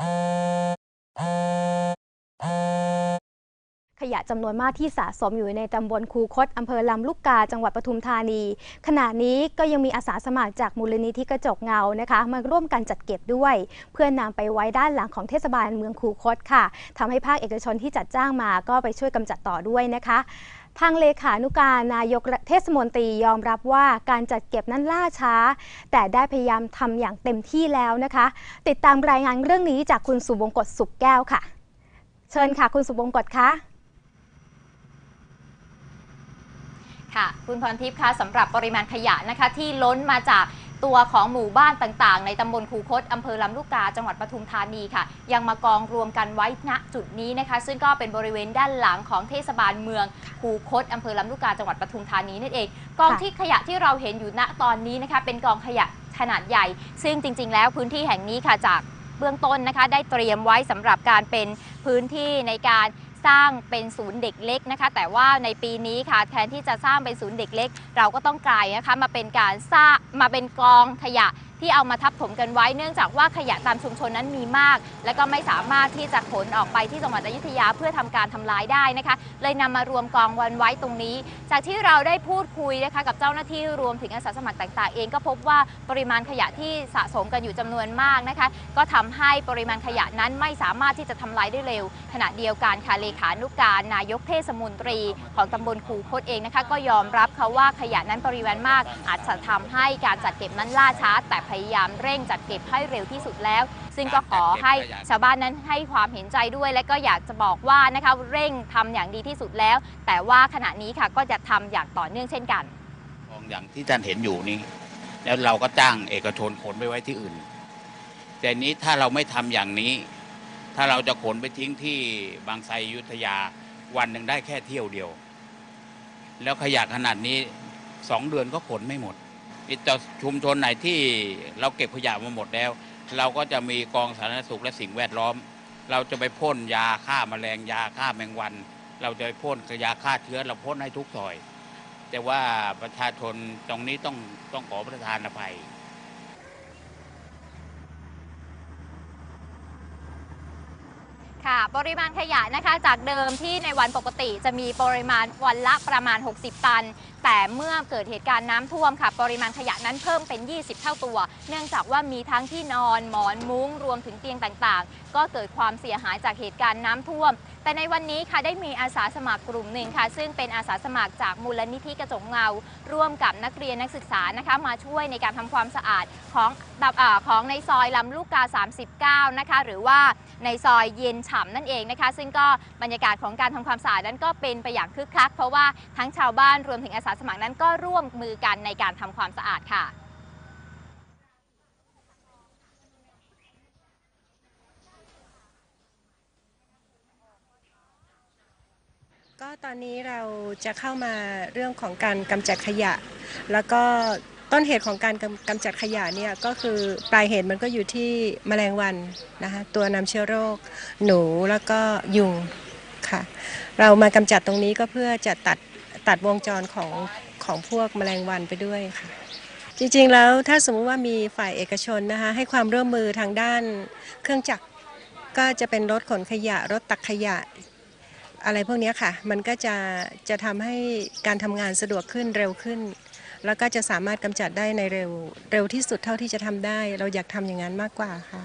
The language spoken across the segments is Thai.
ข ยะจำนวนมากที่สะสมอยู่ในตำบลคูคตอำเภอลำลูกกาจังหวัดปทุมธานี ขณะนี้ก็ยังมีอาสาสมัครจากมูลนิธิกระจกเงานะคะ มาร่วมกันจัดเก็บด้วย เพื่อนนำไปไว้ด้านหลังของเทศบาลเมืองคูคตค่ะทำให้ภาคเอกชนที่จัดจ้างมาก็ไปช่วยกำจัดต่อด้วยนะคะทางเลขานุการนายกเทศมนตรียอมรับว่าการจัดเก็บนั้นล่าช้า แต่ได้พยายามทำอย่างเต็มที่แล้วนะคะ ติดตามรายงานเรื่องนี้จากคุณสุบงกตสุขแก้วค่ะ เชิญค่ะคุณสุบงกตคะ ค่ะ คุณพรทิพย์คะสำหรับปริมาณขยะนะคะที่ล้นมาจากตัวของหมู่บ้านต่างๆ ในตำบลคูคตอำเภอลำลูกกา จังหวัดปทุมธานีค่ะ ยังมากองรวมกันไว้ณจุดนี้นะคะ ซึ่งก็เป็นบริเวณด้านหลังของเทศบาลเมืองคูคตอำเภอลำลูกกา จังหวัดปทุมธานีนั่นเอง กองค่ะที่ขยะที่เราเห็นอยู่ณตอนนี้นะคะ เป็นกองขยะขนาดใหญ่ ซึ่งจริง ๆ แล้วพื้นที่แห่งนี้ค่ะจากเบื้องต้นนะคะ ได้เตรียมไว้สำหรับการเป็นพื้นที่ในการ สร้างเป็นศูนย์เด็กเล็กนะคะ แต่ว่าในปีนี้ค่ะแทนที่จะสร้างเป็นศูนย์เด็กเล็ก เราก็ต้องกลายนะคะมาเป็นการสร้างมาเป็นกองขยะ ที่เอามาทับถมกันไว้เนื่องจากว่าขยะตามชุมชนนั้นมีมาก และก็ไม่สามารถที่จะขนออกไปที่จังหวัดอยุธยาเพื่อทำการทำลายได้นะคะ เลยนำมารวมกองวันไว้ตรงนี้ จากที่เราได้พูดคุยนะคะกับเจ้าหน้าที่รวมถึงอาสาสมัครต่าง ๆ เองก็พบว่าปริมาณขยะที่สะสมกันอยู่จำนวนมากนะคะ ก็ทำให้ปริมาณขยะนั้นไม่สามารถที่จะทำลายได้เร็ว ขณะเดียวกันค่ะเลขานุการนายกเทศมนตรีของตำบลคูคตเองนะคะ ก็ยอมรับค่ะว่าขยะนั้นปริมาณมาก อาจจะทำให้การจัดเก็บนั้นล่าช้าแต่พยายามเร่งจัดเก็บให้เร็วที่สุดแล้ว ซึ่งก็ขอให้ชาวบ้านนั้นให้ความเห็นใจด้วย และก็อยากจะบอกว่านะคะเร่งทำอย่างดีที่สุดแล้ว แต่ว่าขณะนี้ค่ะก็จะทำอย่างต่อเนื่องเช่นกันของอย่างที่ท่านเห็นอยู่นี้ แล้วเราก็จ้างเอกชนขนไปไว้ที่อื่น แต่นี้ถ้าเราไม่ทำอย่างนี้ ถ้าเราจะขนไปทิ้งที่บางไทรอยุธยาวันหนึ่งได้แค่เที่ยวเดียว แล้วขยะขนาดนี้สองเดือนก็ขนไม่หมด นี่จะชุมชนไหนที่เราเก็บขยะมาหมดแล้ว เราก็จะมีกองสาธารณสุขและสิ่งแวดล้อม เราจะไปพ่นยาฆ่าแมลงยาฆ่าแมงวัน เราจะไปพ่นยาฆ่าเชื้อเราพ่นให้ทุกซอย แต่ว่าประชาชนตรงนี้ต้องต้องขอประทานอภัยค่ะปริมาณขยะนะคะจากเดิมที่ในวันปกติจะมีปริมาณวันละประมาณ 60 ตัน แต่เมื่อเกิดเหตุการณ์น้ำท่วมค่ะ ปริมาณขยะนั้นเพิ่มเป็น 20 เท่าตัว เนื่องจากว่ามีทั้งที่นอน หมอนมุ้ง รวมถึงเตียงต่างๆ ก็เกิดความเสียหายจากเหตุการณ์น้ำท่วม แต่ในวันนี้ค่ะได้มีอาสาสมัครกลุ่มหนึ่งค่ะ ซึ่งเป็นอาสาสมัครจากมูลนิธิกระจกเงา ร่วมกับนักเรียนนักศึกษานะคะ มาช่วยในการทำความสะอาดของอ่าของในซอยลำลูกกา 39 นะคะ หรือว่าในซอยเย็นฉ่ำนั่นเองนะคะ ซึ่งก็บรรยากาศของการทำความสะอาดนั้นก็เป็นไปอย่างคึกคัก เพราะว่าทั้งชาวบ้านรวมถึงอาสาสมัครนั้นก็ร่วมมือกันในการทำความสะอาดค่ะก็ตอนนี้เราจะเข้ามาเรื่องของการกำจัดขยะ แล้วก็ต้นเหตุของการกำกำจัดขยะเนี่ยก็คือปลายเหตุมันก็อยู่ที่แมลงวันนะคะตัวนำเชื้อโรค หนูแล้วก็ยุงค่ะ เรามากำจัดตรงนี้ก็เพื่อจะตัด ตัดวงจรของของพวกแมลงวันไปด้วยค่ะ จริงๆแล้วถ้าสมมติว่ามีฝ่ายเอกชนนะคะให้ความร่วมมือทางด้านเครื่องจักรก็จะเป็นรถขนขยะรถตักขยะอะไรพวกนี้ค่ะ มันก็จะจะทำให้การทำงานสะดวกขึ้นเร็วขึ้น แล้วก็จะสามารถกำจัดได้ในเร็วเร็วที่สุดเท่าที่จะทำได้ เราอยากทำอย่างนั้นมากกว่าค่ะ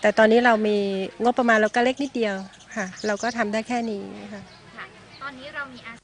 แต่ตอนนี้เรามีงบประมาณเราก็เล็กนิดเดียวค่ะ เราก็ทำได้แค่นี้ค่ะค่ะตอนนี้เรามีอา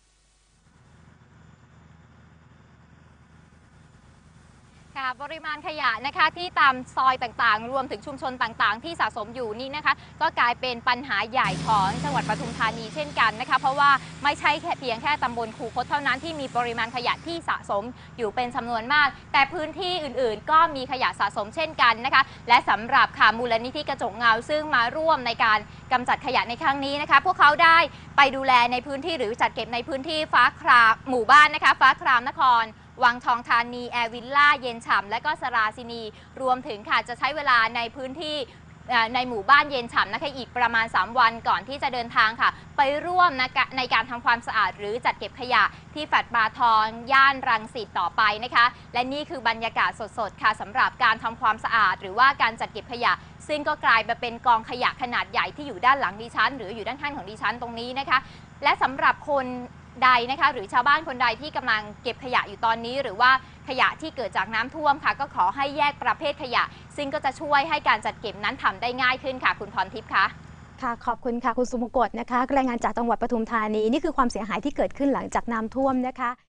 ค่ะปริมาณขยะนะคะที่ตามซอยต่างๆ รวมถึงชุมชนต่างๆ ที่สะสมอยู่นี่นะคะ ก็กลายเป็นปัญหาใหญ่ของจังหวัดปทุมธานีเช่นกันนะคะ เพราะว่าไม่ใช่แค่เพียงแค่ตำบลคูคตเท่านั้นที่มีปริมาณขยะที่สะสมอยู่เป็นจำนวนมาก แต่พื้นที่อื่นๆ ก็มีขยะสะสมเช่นกันนะคะ และสำหรับค่ะมูลนิธิกระจกเงาซึ่งมาร่วมในการกำจัดขยะในครั้งนี้นะคะ พวกเขาได้ไปดูแลในพื้นที่หรือจัดเก็บในพื้นที่ฟ้าครามหมู่บ้านนะคะ ฟ้าครามนคร วังทองธานี แอร์วิลล่า เย็นฉ่ำและก็สราซินี รวมถึงค่ะจะใช้เวลาในพื้นที่ในหมู่บ้านเย็นฉ่ำนะคะอีกประมาณ 3 วันก่อนที่จะเดินทางค่ะ ไปร่วมนะคะในการทำความสะอาดหรือจัดเก็บขยะที่แฟลตบาทอง ย่านรังสิตต่อไปนะคะ และนี่คือบรรยากาศสดๆค่ะสำหรับการทำความสะอาด หรือว่าการจัดเก็บขยะ ซึ่งก็กลายมาเป็นกองขยะขนาดใหญ่ที่อยู่ด้านหลังดิฉัน หรืออยู่ด้านข้างของดิฉันตรงนี้นะคะ และสำหรับคน ใดนะคะ หรือชาวบ้านคนใดที่กำลังเก็บขยะอยู่ตอนนี้ หรือว่าขยะที่เกิดจากน้ำท่วมค่ะ ก็ขอให้แยกประเภทขยะ ซึ่งก็จะช่วยให้การจัดเก็บนั้นทำได้ง่ายขึ้นค่ะ คุณพรทิพย์คะค่ะขอบคุณค่ะคุณสุมกตนะคะรายงานจากจังหวัดปทุมธานีนี่คือความเสียหายที่เกิดขึ้นหลังจากน้ำท่วมนะคะ